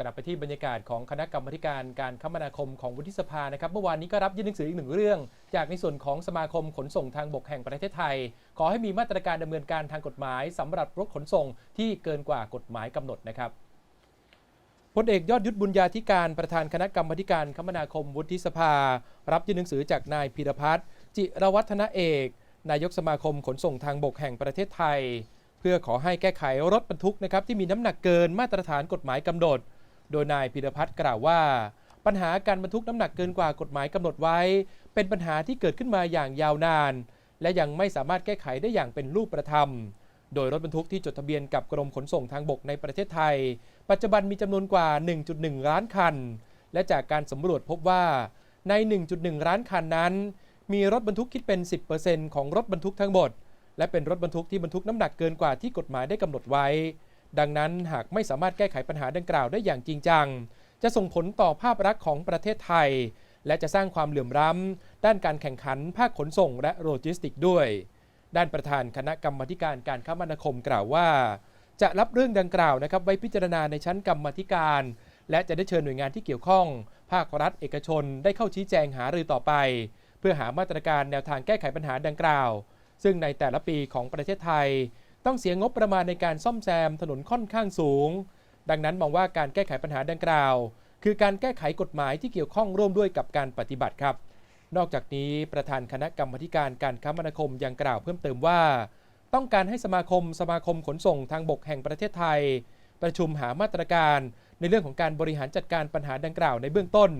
กลับไปที่บรรยากาศของคณะกรรมการการคมนาคมของวุฒิสภานะครับ เมื่อวานนี้ก็รับยื่นหนังสืออีกหนึ่งเรื่อง จากในส่วนของสมาคมขนส่งทางบกแห่งประเทศไทย ขอให้มีมาตรการดำเนินการทางกฎหมายสำหรับรถขนส่งที่เกินกว่ากฎหมายกำหนดนะครับพลเอกยอดยุทธบุญญาธิการประธานคณะกรรมาธิการคมนาคมวุฒิสภา รับยื่นหนังสือจากนายพีรพัฒน์จิรวัฒนเอก นายกสมาคมขนส่งทางบกแห่งประเทศไทย เพื่อขอให้แก้ไขรถบรรทุกนะครับที่มีน้ำหนักเกินมาตรฐานกฎหมายกำหนด โดยนายพิรพัฒน์กล่าวว่า ปัญหาการบรรทุกน้ำหนักเกินกว่ากฎหมายกำหนดไว้ เป็นปัญหาที่เกิดขึ้นมาอย่างยาวนาน และยังไม่สามารถแก้ไขได้อย่างเป็นรูปธรรม โดยรถบรรทุกที่จดทะเบียนกับกรมขนส่งทางบกในประเทศไทย ปัจจุบันมีจำนวนกว่า 1.1 ล้านคัน และจากการสำรวจพบว่า ใน 1.1 ล้านคันนั้น มีรถบรรทุกคิดเป็น 10%ของรถบรรทุกทั้งหมด และเป็นรถบรรทุกที่บรรทุกน้ำหนักเกินกว่าที่กฎหมายได้กำหนดไว้ ดังนั้นหากไม่สามารถแก้ไขปัญหาดังกล่าวได้อย่างจริงจัง จะส่งผลต่อภาพลักษณ์ของประเทศไทย และจะสร้างความเหลื่อมล้ำ ด้านการแข่งขันภาคขนส่งและโลจิสติกส์ด้วย ด้านประธานคณะกรรมธิการการคมนาคมกล่าวว่า จะรับเรื่องดังกล่าวนะครับไว้พิจารณาในชั้นกรรมธิการ และจะได้เชิญหน่วยงานที่เกี่ยวข้อง ภาครัฐเอกชนได้เข้าชี้แจงหารือต่อไป เพื่อหามาตรการแนวทางแก้ไขปัญหาดังกล่าว ซึ่งในแต่ละปีของประเทศไทย ต้องเสียงบประมาณในการซ่อมแซมถนนค่อนข้างสูง ดังนั้นมองว่าการแก้ไขปัญหาดังกล่าว คือการแก้ไขกฎหมายที่เกี่ยวข้องร่วมด้วยกับการปฏิบัติครับ นอกจากนี้ประธานคณะกรรมการการคมนาคมยังกล่าวเพิ่มเติมว่า ต้องการให้สมาคมสมาคมขนส่งทางบกแห่งประเทศไทย ประชุมหามาตรการในเรื่องของการบริหารจัดการปัญหาดังกล่าวในเบื้องต้น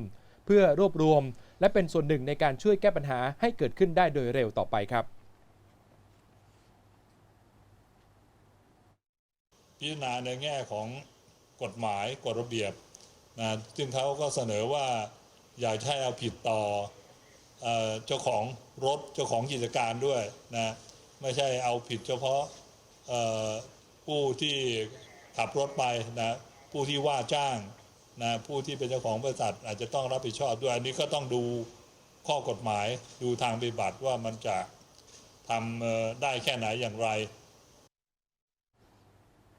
เพื่อรวบรวม และเป็นส่วนหนึ่งในการช่วยแก้ปัญหาให้เกิดขึ้นได้โดยเร็วต่อไปครับ พิจารณาในแง่ของกฎหมายกฎระเบียบนะซึ่งเขาก็เสนอว่าอยากให้เอาผิดต่อเอเจ้าของรถเจ้าของกิจการด้วยนะไม่ใช่เอาผิดเฉพาะผู้ที่ขับรถไปนะผู้ที่ว่าจ้างนะผู้ที่เป็นเจ้าของบริษัทอาจจะต้องรับผิดชอบด้วย อันนี้ก็ต้องดูข้อกฎหมายดูทางปฏิบัติว่ามันจะทำได้แค่ไหนอย่างไร